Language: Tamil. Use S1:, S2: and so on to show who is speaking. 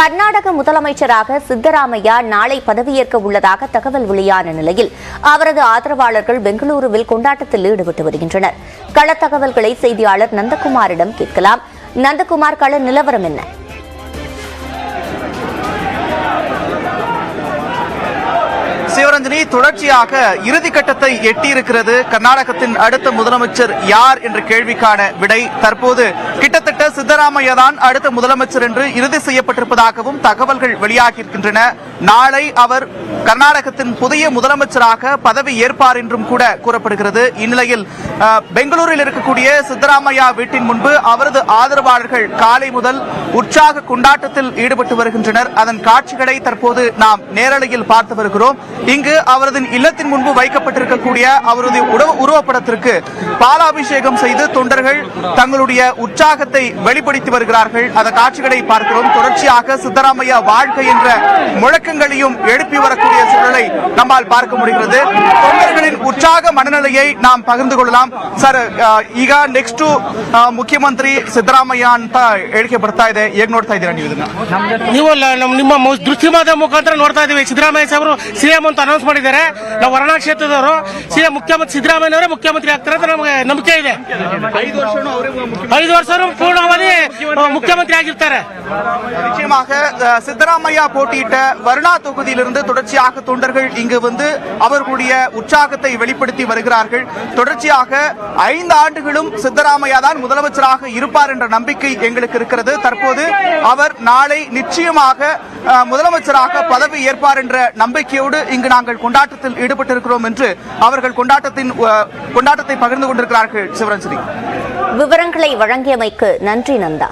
S1: கர்நாடக முதலமைச்சராக சித்தராமையா நாளை பதவியேற்க உள்ளதாக தகவல் வெளியான நிலையில் அவரது ஆதரவாளர்கள் பெங்களூருவில் கொண்டாட்டத்தில் ஈடுபட்டு வருகின்றனர். கள தகவல்களை செய்தியாளர் நந்தகுமாரிடம் கேட்கலாம். நந்தகுமார் கள நிலவரம் என்ன?
S2: சிவரஞ்சனி தொடர்ச்சியாக இறுதி கட்டத்தை எட்டியிருக்கிறது. கர்நாடகத்தின் அடுத்த முதலமைச்சர் யார் என்ற கேள்விக்கான விடை தற்போது கிட்டத்தட்ட சித்தராமையா தான் அடுத்த முதலமைச்சர் என்று இறுதி செய்யப்பட்டிருப்பதாகவும் தகவல்கள் வெளியாகியிருக்கின்றன. நாளை அவர் கர்நாடகத்தின் புதிய முதலமைச்சராக பதவி ஏற்பார் என்றும் கூட கூறப்படுகிறது. இந்நிலையில் பெங்களூரில் இருக்கக்கூடிய சித்தராமையா வீட்டின் முன்பு அவரது ஆதரவாளர்கள் காலை முதல் உற்சாக கொண்டாட்டத்தில் ஈடுபட்டு வருகின்றனர். அதன் காட்சிகளை தற்போது நாம் நேரலையில் பார்த்து வருகிறோம். இங்கு அவரது இல்லத்தின் முன்பு வைக்கப்பட்டிருக்கக்கூடிய அவரது உருவப்படத்திற்கு பாலாபிஷேகம் செய்து தொண்டர்கள் தங்களுடைய உற்சாகத்தை வெளிப்படுத்தி வருகிறார்கள். அந்த காட்சிகளை பார்க்கிறோம். தொடர்ச்சியாக சித்தராமையா வாழ்க்கை என்ற முழக்கங்களையும் எழுப்பி வரக்கூடிய சூழலை நம்மால் பார்க்க முடிகிறது. தொண்டர்களின் உற்சாக மனநிலையை நாம் பகிர்ந்து கொள்ளலாம் ಸರ್ ಈಗ ನೆಕ್ಸ್ಟ್ ಮುಖ್ಯಮಂತ್ರಿ ಸಿದ್ದರಾಮಯ್ಯ ಅಂತ ಹೇಳಿಕೆ ಬರ್ತಾ ಇದೆ ಹೇಗೆ ನೋಡ್ತಾ ಇದ್ದೀರಾ ನೀವು ಇದನ್ನ
S3: ನೀವಲ್ಲ ನಮ್ಮ ನಿಮ್ಮ ದೃಷ್ಟಿಮಾದ ಮುಖಾಂತರ ನೋಡ್ತಾ ಇದೀವಿ ಸಿದ್ದರಾಮಯ್ಯ ಸಾಹೇಬರು ಸಿಎಂ ಅಂತ ಅನೌನ್ಸ್ ಮಾಡಿದ್ದಾರೆ ನಾವು ವರಣಾ ಕ್ಷೇತ್ರದವರು ಸಿಎಂ ಮುಖ್ಯಮಂತ್ರಿ ಸಿದ್ದರಾಮಯ್ಯನವರೇ ಮುಖ್ಯಮಂತ್ರಿ ಆಗ್ತಾರೆ ಅಂತ ನಮಗೆ ನಂಬಿಕೆ ಇದೆ
S2: ಐದು
S3: ವರ್ಷ பூர்ணாவதி முக்கியமந்திரி ஆகியிருக்காரு
S2: நிச்சயமாக சித்தராமையா போட்டியிட்ட வருணா தொகுதியிலிருந்து தொடர்ச்சியாக தொண்டர்கள் இங்கு வந்து அவர்களுடைய உற்சாகத்தை வெளிப்படுத்தி வருகிறார்கள். தொடர்ச்சியாக ஐந்து ஆண்டுகளும் சித்தராமையா தான் முதலமைச்சராக இருப்பார் என்ற நம்பிக்கை எங்களுக்கு இருக்கிறது. தற்போது அவர் நாளை நிச்சயமாக அஹ், முதலமைச்சராக பதவி ஏற்பார் என்ற நம்பிக்கையோடு இங்கு நாங்கள் கொண்டாட்டத்தில் ஈடுபட்டிருக்கிறோம் என்று அவர்கள் கொண்டாட்டத்தின் கொண்டாட்டத்தை பகிர்ந்து கொண்டிருக்கிறார்கள் சிவரஞ்சனி
S1: விவரங்களை வழங்கியமைக்கு நன்றி நந்தா.